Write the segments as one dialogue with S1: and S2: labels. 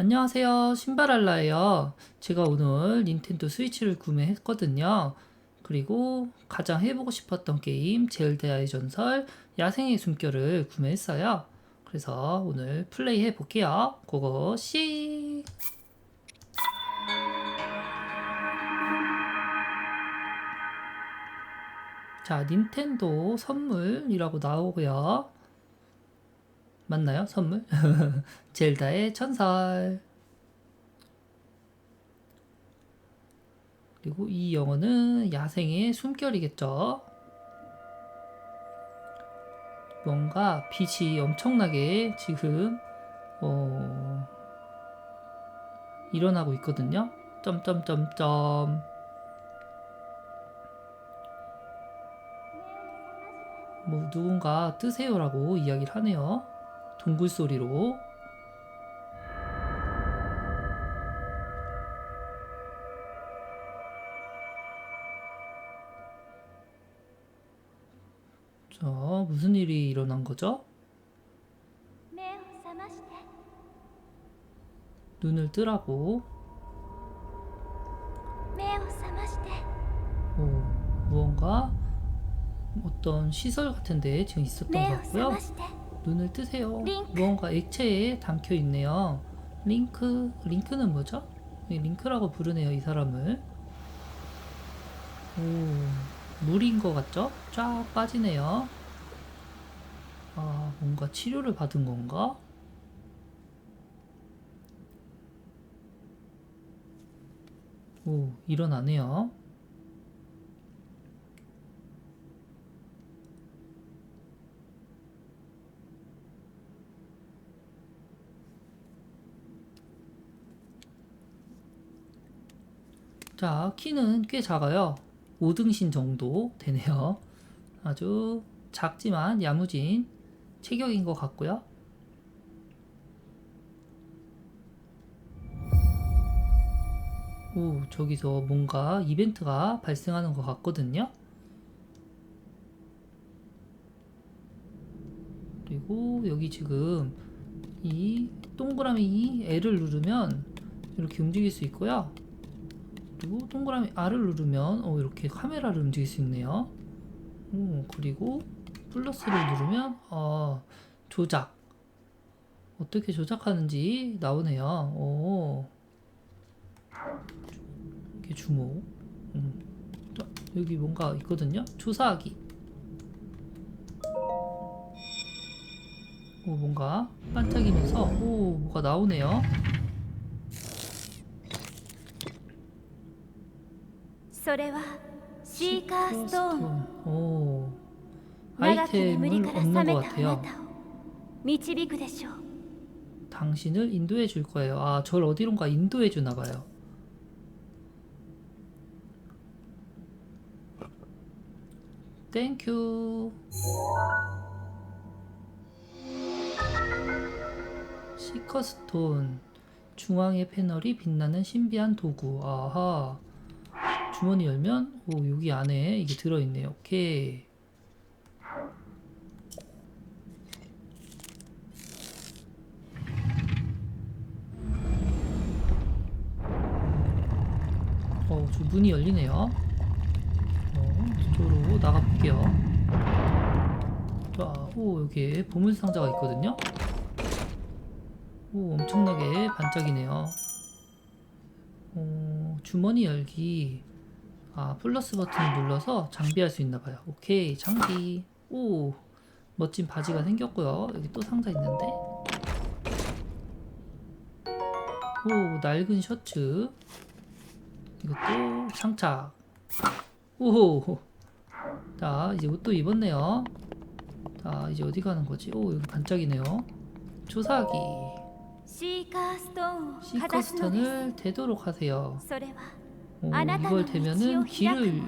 S1: 안녕하세요. 신발알라예요. 제가 오늘 닌텐도 스위치를 구매했거든요. 그리고 가장 해보고 싶었던 게임 젤다의 전설 야생의 숨결을 구매했어요. 그래서 오늘 플레이 해 볼게요. 고고씨! 자, 닌텐도 선물이라고 나오고요. 맞나요? 선물? 젤다의 전설. 그리고 이 영어는 야생의 숨결이겠죠. 뭔가 빛이 엄청나게 지금 어, 일어나고 있거든요. 점점점점. 뭐 누군가 뜨세요라고 이야기를 하네요. 동굴 소리로 자, 무슨 일이 일어난 거죠? 눈을 뜨라고.
S2: 오,
S1: 어, 무언가 어떤 시설 같은 데 지금 있었던 것 같고요. 눈을 뜨세요.
S2: 링크.
S1: 무언가 액체에 담겨 있네요. 링크, 링크는 뭐죠? 네, 링크라고 부르네요, 이 사람을. 오, 물인 것 같죠? 쫙 빠지네요. 아, 뭔가 치료를 받은 건가? 오, 일어나네요. 자, 키는 꽤 작아요. 5등신 정도 되네요. 아주 작지만 야무진 체격인 것 같고요. 오, 저기서 뭔가 이벤트가 발생하는 것 같거든요. 그리고 여기 지금 이 동그라미 L을 누르면 이렇게 움직일 수 있고요. 그리고 동그라미 R을 누르면 어, 이렇게 카메라를 움직일 수 있네요. 오, 그리고 플러스를 누르면 어, 조작 어떻게 조작하는지 나오네요. 오. 이렇게 주목. 음. 자, 여기 뭔가 있거든요. 조사하기. 오, 뭔가 반짝이면서 오, 뭐가 나오네요.
S2: それはシーカーストーン
S1: 오.
S2: 長き眠り
S1: 아이템을
S2: から
S1: 얻는
S2: 覚め
S1: 것
S2: たあな
S1: 같아요.
S2: たを導くでしょう
S1: 당신을 인도해 줄 거예요. 아, 절 어디론가 인도해 주나 봐요. 땡큐. 시커스톤. 중앙의 패널이 빛나는 신비한 도구. 아하. 주머니 열면 오, 여기 안에 이게 들어 있네요. 오케이. 어, 저 문이 열리네요. 어, 이쪽으로 나가볼게요. 자, 오, 여기에 보물상자가 있거든요. 오, 엄청나게 반짝이네요. 어, 주머니 열기. 아 플러스 버튼을 눌러서 장비할 수 있나봐요. 오케이 장비. 오 멋진 바지가 생겼고요. 여기 또 상자 있는데. 오 낡은 셔츠. 이것도 장착 오호 자 이제 옷도 입었네요. 자 이제 어디 가는 거지? 오 여기 반짝이네요. 조사하기. 시커스톤을 되도록 하세요.
S2: 어,
S1: 이걸 대면은 길을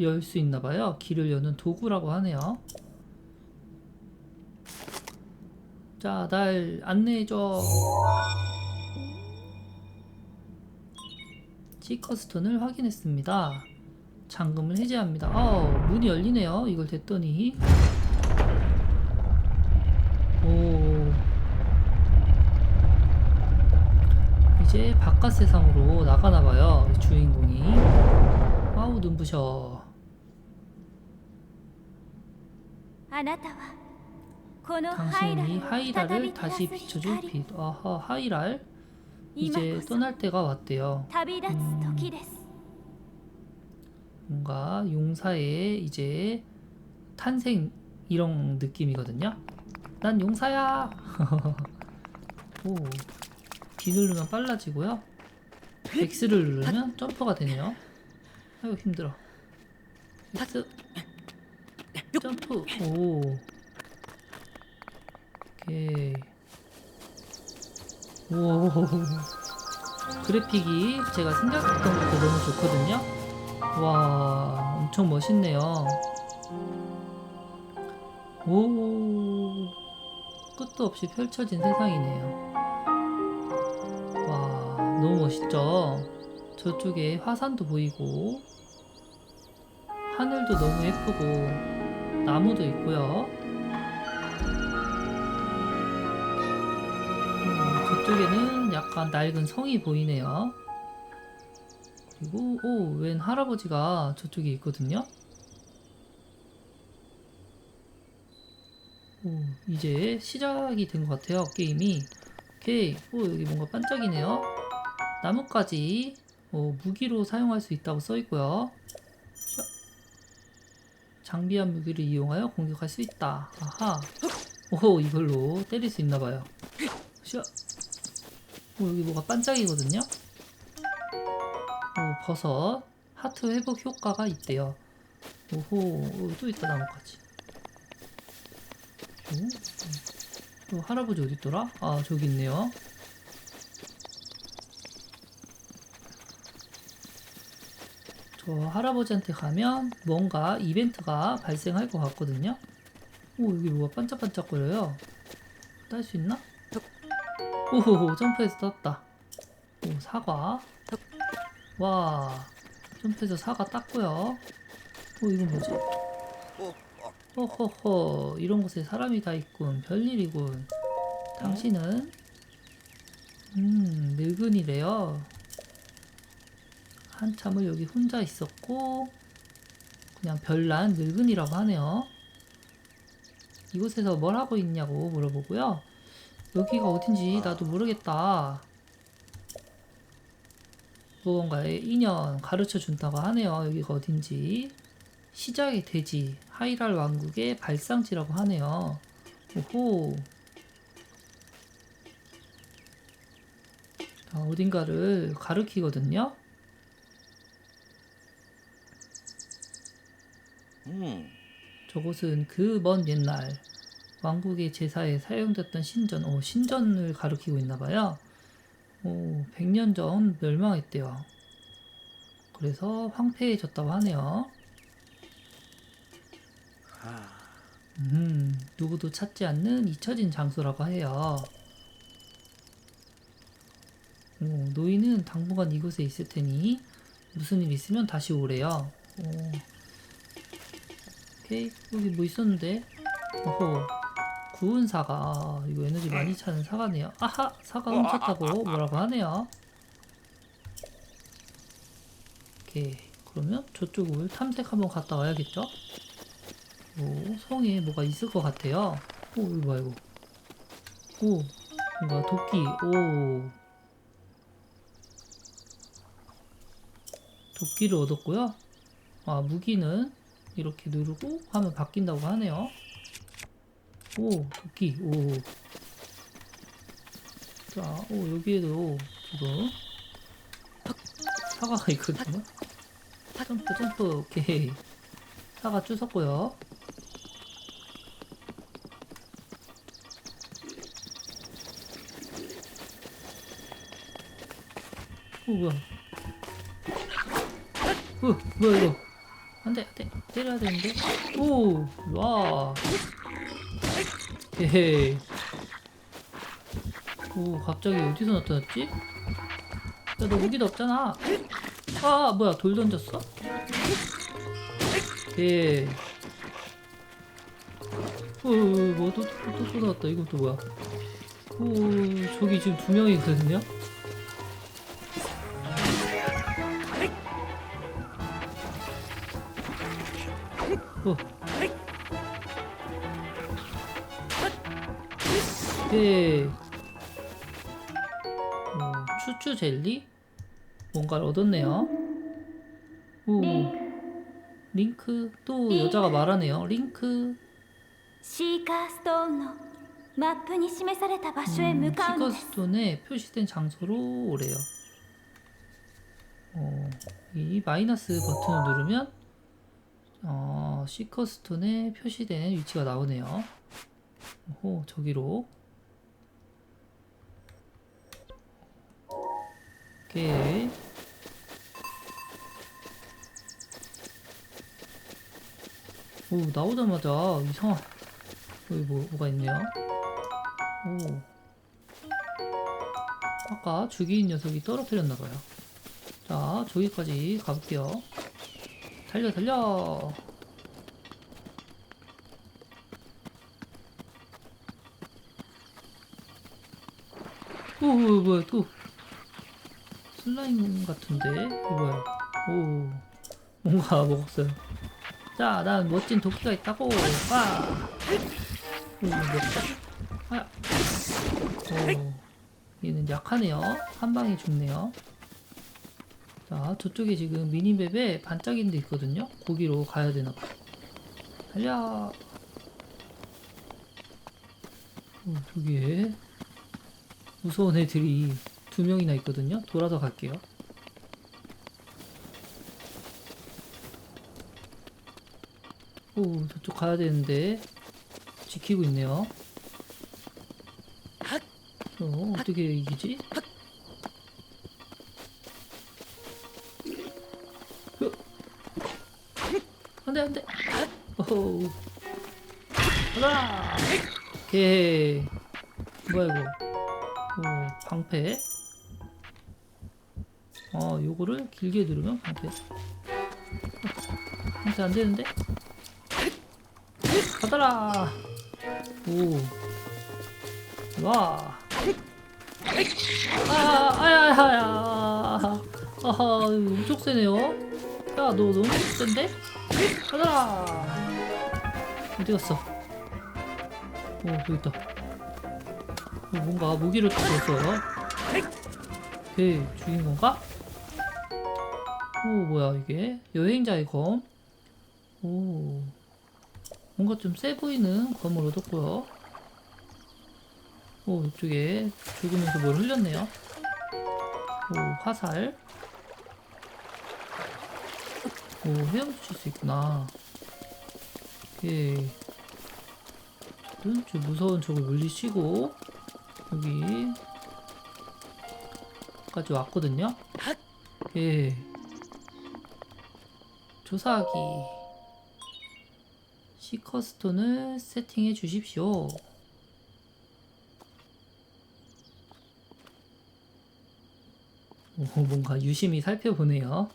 S1: 열 수 있나 봐요. 길을 여는 도구라고 하네요. 자, 날 안내해줘. 시커스톤을 확인했습니다. 잠금을 해제합니다. 어, 문이 열리네요. 이걸 댔더니. 바깥 세상으로 나가나 봐요. 주인공이. 아우 눈부셔. 당신이
S2: 하이랄을
S1: 다시 비춰줄 빛. 아하 하이랄. 이제 떠날 때가 왔대요.
S2: 음,
S1: 뭔가 용사의 이제 탄생 이런 느낌이거든요. 난 용사야. 오. D 누르면 빨라지고요. X를 누르면 점프가 되네요. 아유 힘들어. X 점프. 오. 오케이. 오. 그래픽이 제가 생각했던 것보다 너무 좋거든요. 와, 엄청 멋있네요. 오, 끝도 없이 펼쳐진 세상이네요. 와, 너무 멋있죠? 저쪽에 화산도 보이고, 하늘도 너무 예쁘고, 나무도 있고요. 음, 저쪽에는 약간 낡은 성이 보이네요. 그리고 오, 웬 할아버지가 저쪽에 있거든요. 오, 이제 시작이 된 것 같아요. 게임이. 오케이. 오, 여기 뭔가 반짝이네요. 나뭇가지 어, 무기로 사용할 수 있다고 써 있고요. 샤. 장비한 무기를 이용하여 공격할 수 있다. 아하. 오, 이걸로 때릴 수 있나 봐요. 샤. 오, 여기 뭐가 반짝이거든요. 오, 버섯 하트 회복 효과가 있대요. 오호, 오, 또 있다 나뭇가지. 오, 음. 또 할아버지 어디 있더라? 아 저기 있네요. 저 할아버지한테 가면 뭔가 이벤트가 발생할 것 같거든요. 오 여기 뭐가 반짝반짝거려요. 딸 수 있나? 오호호 점프해서 떴다. 오 사과. 와 점프해서 사과 땄고요. 오 이건 뭐지? 허허허 이런 곳에 사람이 다 있군 별일이군 당신은 음 늙은이래요 한참을 여기 혼자 있었고 그냥 별난 늙은이라고 하네요 이곳에서 뭘 하고 있냐고 물어보고요 여기가 어딘지 나도 모르겠다 무언가의 인연 가르쳐 준다고 하네요 여기가 어딘지 시작의 대지 하이랄 왕국의 발상지라고 하네요. 오호. 자, 어딘가를 가르키거든요.
S3: 음,
S1: 저곳은 그 먼 옛날 왕국의 제사에 사용됐던 신전, 오, 신전을 가리키고 있나 봐요. 오, 100년 전 멸망했대요. 그래서 황폐해졌다고 하네요. 음, 누구도 찾지 않는 잊혀진 장소라고 해요. 오, 노인은 당분간 이곳에 있을 테니 무슨 일 있으면 다시 오래요. 오. 오케이 여기 뭐 있었는데? 어허 구운 사과 아, 이거 에너지 많이 차는 사과네요. 아하 사과 훔쳤다고 뭐라고 하네요. 오케이 그러면 저쪽을 탐색 한번 갔다 와야겠죠? 오, 성에 뭐가 있을 것 같아요. 오, 이거 봐, 이거. 오, 뭔가 도끼, 오. 도끼를 얻었고요. 아, 무기는 이렇게 누르고 하면 바뀐다고 하네요. 오, 도끼, 오. 자, 오, 여기에도 지금 사과가 있거든요. 점프, 점프, 오케이. 사과 주웠고요. 오 뭐야 어 뭐야 이거 안돼 안돼 때려야 되는데? 오와. 헤헤. 오 갑자기 어디서 나타났지? 야 너 무기도 없잖아. 아 뭐야 돌 던졌어? 예. 오뭐또 또 쏟아왔다. 이건 또 뭐야? 오 저기 지금 두 명이거든요 어. 예. 오, 추추 젤리? 뭔가를 얻었네요. 오, 링크. 또 여자가 말하네요. 링크.
S2: シーカーストーンのマップに示された場所へ向
S1: 음,
S2: かうのです
S1: 시커스톤에 표시된 장소로 오래요. 어, 이 마이너스 버튼을 누르면 어, 시커스톤에 표시된 위치가 나오네요. 오, 저기로. 오케이. 오, 나오자마자 이상한 여기 뭐, 뭐가 있네요. 오. 아까 죽인 녀석이 떨어뜨렸나봐요. 자, 저기까지 가볼게요. 달려, 달려! 오, 오, 뭐야, 또. 슬라임 같은데? 뭐야. 오. 뭔가 먹었어요. 자, 난 멋진 도끼가 있다고! 빠! 오, 먹었다. 아, 오, 얘는 약하네요. 한 방에 죽네요. 자, 저쪽에 지금 미니맵에 반짝이는 데 있거든요. 거기로 가야 되나 봐. 달려! 오, 저기에 무서운 애들이 두 명이나 있거든요. 돌아서 갈게요. 오, 저쪽 가야 되는데 지키고 있네요. 어, 어떻게 이기지? 오케이. 뭐야 이거? 오, 방패. 어, 요거를 길게 누르면 방패. 방패 안 되는데? 가더라. 오. 와. 아, 아야, 아야, 아하, 엄청 세네요. 야, 너 너무 센데? 가더라. 어디 갔어? 오, 여기 있다. 어, 뭔가 무기를 줬어요. 오케이, 죽인 건가? 오, 뭐야, 이게? 여행자의 검? 오. 뭔가 좀 세 보이는 검을 얻었고요. 오, 이쪽에 죽으면서 뭘 흘렸네요. 오, 화살. 오, 헤엄칠 수 있구나. 오케이. 저 무서운 적을 물리치고, 여기, 까지 왔거든요. 오케이. 조사하기. 시커스톤을 세팅해 주십시오. 오, 뭔가 유심히 살펴보네요.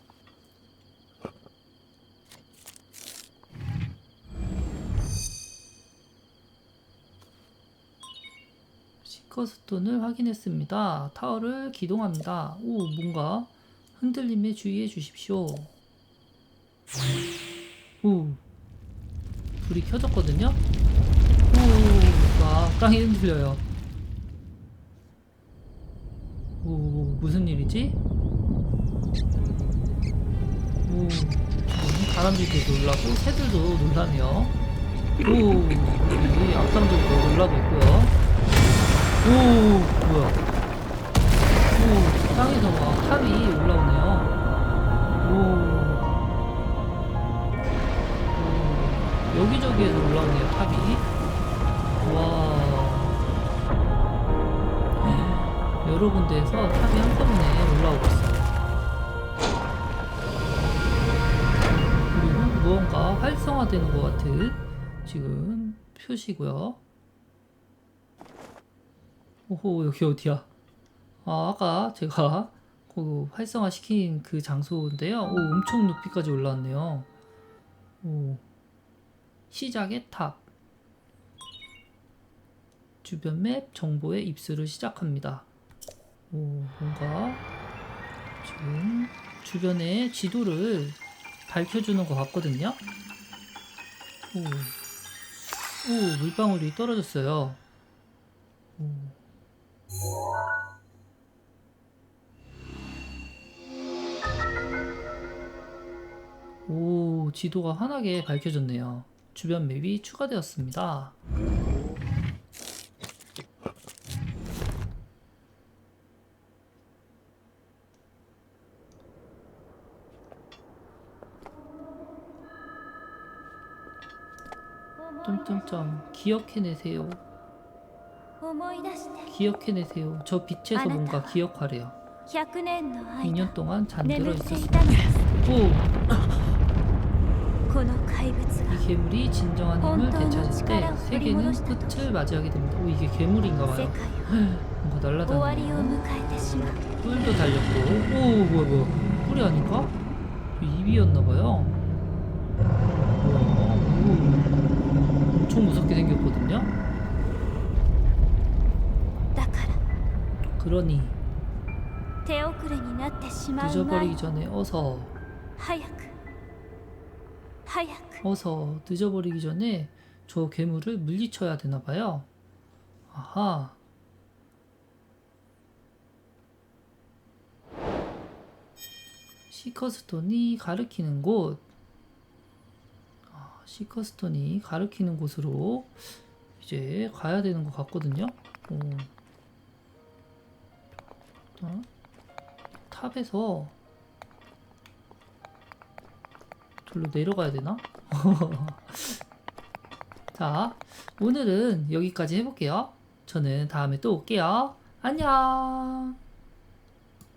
S1: 시커스톤을 확인했습니다. 타워를 기동합니다. 오, 뭔가 흔들림에 주의해 주십시오. 오, 불이 켜졌거든요. 오, 와, 땅이 흔들려요. 오, 무슨 일이지? 오, 음, 사람들도 놀라고 새들도 놀라네요. 오, 여기 악당들도 놀라고 있고요. 오, 뭐야? 오, 땅에서 막 탑이 올라오네요. 오. 오, 여기저기에서 올라오네요, 탑이. 와. 여러 군데에서 탑이 한꺼번에 올라오고 있어요. 그리고 무언가 활성화되는 것 같은 지금 표시고요. 오호, 여기 어디야? 아, 아까 제가 그 활성화 시킨 그 장소인데요. 오, 엄청 높이까지 올라왔네요. 오. 시작의 탑. 주변 맵 정보의 입수를 시작합니다. 오, 뭔가 지금 주변의 지도를 밝혀주는 것 같거든요. 오, 오 물방울이 떨어졌어요. 오. 오, 지도가 환하게 밝혀졌네요. 주변 맵이 추가되었습니다. 점점점 기억해내세요. 기억해내세요. 저 빛에서 뭔가 기억하래요. 2년 동안 잠들어 있었습니다. 이 괴물이 진정한 힘을 되찾을 때 세계는 끝을 맞이하게 됩니다. 오 이게 괴물인가봐요. 뭔가
S2: 날라다니는
S1: 뿔도 달렸고 오 뭐야 뭐야 뿔이 아닌가? 입이었나봐요. 엄청 무섭게 생겼거든요. 그러니 늦어버리기 전에 어서 어서 늦어버리기 전에 저 괴물을 물리쳐야 되나봐요. 아하. 시커스톤이 가르키는 곳. 아, 시커스톤이 가르키는 곳으로 이제 가야 되는 것 같거든요. 오. 어? 탑에서 절로 내려가야 되나? 자, 오늘은 여기까지 해볼게요. 저는 다음에 또 올게요. 안녕!